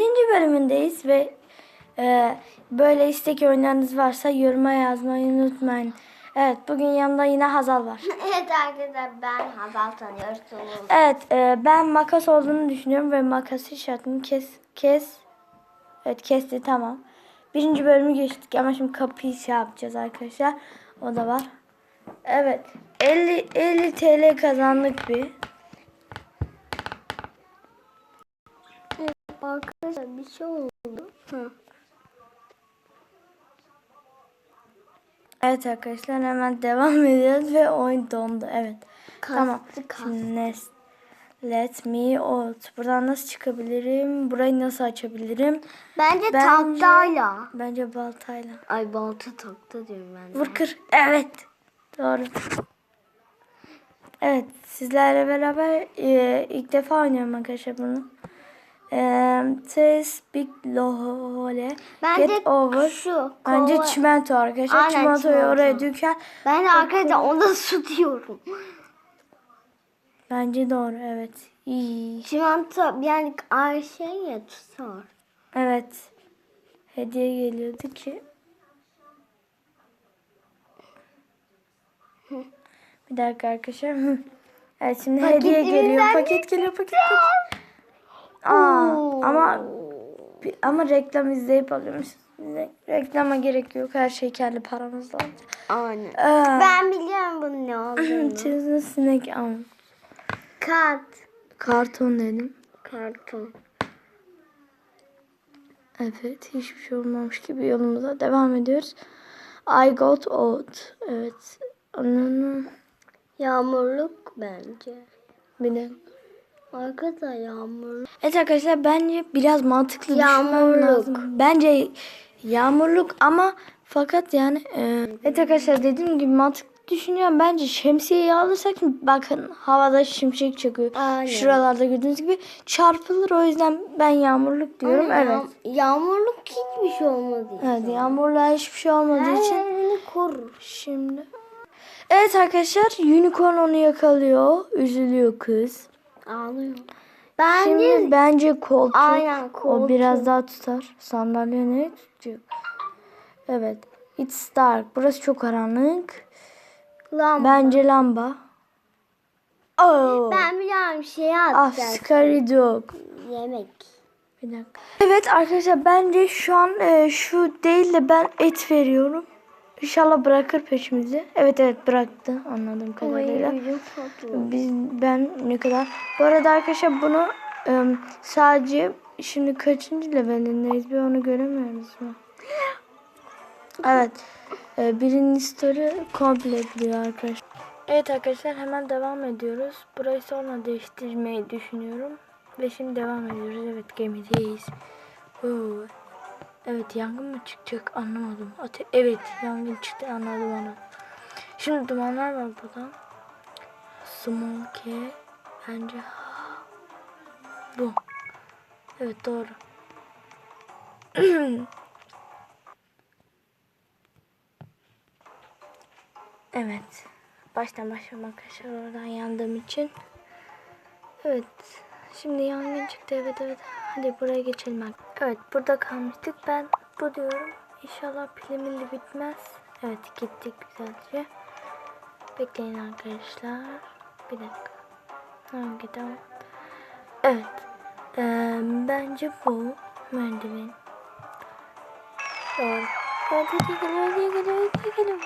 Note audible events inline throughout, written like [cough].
Birinci bölümündeyiz ve e, böyle istek oyunlarınız varsa yoruma yazmayı unutmayın. Evet bugün yanımda yine Hazal var. [laughs] evet arkadaşlar ben Hazal tanıyorsunuz. Evet e, ben makas olduğunu düşünüyorum ve makası işaretini kes kes. Evet kesti tamam. Birinci bölümü geçtik ama şimdi kapıyı şey yapacağız arkadaşlar. O da var. Evet 50 50 TL kazandık bir. Arkadaşlar bir şey oldu. Hı. Evet arkadaşlar hemen devam ediyoruz ve oyun dondu. Evet. Kastı, tamam. kastı. Şimdi next. Let me out. Buradan nasıl çıkabilirim? Burayı nasıl açabilirim? Bence, Bence- tahtayla. Bence baltayla. Ay balta takta diyorum ben. de. Vur kır. Evet. Doğru. Evet. Sizlerle beraber e, ilk defa oynuyorum arkadaşlar bunu. E, Trace Big Lohole. Bence Get over. şu. Bence kova- çimento arkadaşlar. Aynen, Çimentoyu çimento. oraya döker. Ben de arkadaşlar onda su diyorum. Bence doğru. Evet. İyi. Çimento yani şey ya tutar. Evet. Hediye geliyordu ki. Bir dakika arkadaşlar. [laughs] Evet şimdi Paket hediye geliyor. Paket geliyor. Paket paket. Aa, Oo. ama ama reklam izleyip alıyormuş. Re- Reklama gerek yok. Her şey kendi paramızla. Aynen. Aa, Ben biliyorum bunun ne olduğunu. [laughs] Çizgi sinek al. Kart. Karton dedim. Karton. Evet, hiçbir şey olmamış gibi yolumuza devam ediyoruz. I got out. Evet. Ananı. Yağmurluk bence. Bir de. Arkadaşlar yağmurluk. Evet arkadaşlar bence biraz mantıklı Yağmurluk. lazım. Bence yağmurluk ama fakat yani e, evet arkadaşlar dediğim gibi mantıklı düşünüyorum. Bence şemsiyeyi alırsak bakın havada şimşek çakıyor. Aynen. Şuralarda gördüğünüz gibi çarpılır o yüzden ben yağmurluk diyorum. Ama evet. yağ- Yağmurluk hiçbir şey olmadı. Evet yağmurla hiçbir şey olmadığı Her için yerini korur. Şimdi. Evet arkadaşlar unicorn onu yakalıyor. Üzülüyor kız. Ağlıyor. Bence Şimdi bence koltuk. Aynen, O koltuk. biraz daha tutar. Sandalye ne tutacak? Evet. It's dark. Burası çok karanlık. lamba. Bence lamba. Oh. Ben biliyorum şey Ah, atacağız. scary dog. Yemek. Bir dakika. Evet arkadaşlar bence şu an e, şu değil de ben et veriyorum. İnşallah bırakır peşimizi. Evet evet bıraktı anladığım kadarıyla. Biz ben ne kadar bu arada arkadaşlar bunu e, sadece şimdi kaçıncı levelindeyiz bir onu göremiyoruz mu? Evet. E, birinci story komple biliyor arkadaşlar. Evet arkadaşlar hemen devam ediyoruz. Burayı sonra değiştirmeyi düşünüyorum. Ve şimdi devam ediyoruz. Evet gemideyiz. Oo. Evet yangın mı çıkacak anlamadım. Ate evet yangın çıktı anladım onu. Şimdi dumanlar var burada. Smoke bence bu. Evet doğru. [clears throat] evet. Baştan başlamak arkadaşlar oradan yandığım için. Evet. Şimdi yangın çıktı evet evet. Hadi buraya geçelim. Evet burada kalmıştık. Ben bu diyorum. İnşallah pilimin de bitmez. Evet gittik güzelce. Bekleyin arkadaşlar. Bir dakika. Hangi tamam. Evet. Ee, bence bu merdiven. Doğru. Hadi geliyor hadi geliyor hadi geliyor.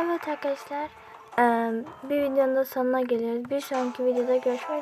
Evet arkadaşlar. Bir videonun da sonuna geliyoruz. Bir sonraki videoda görüşmek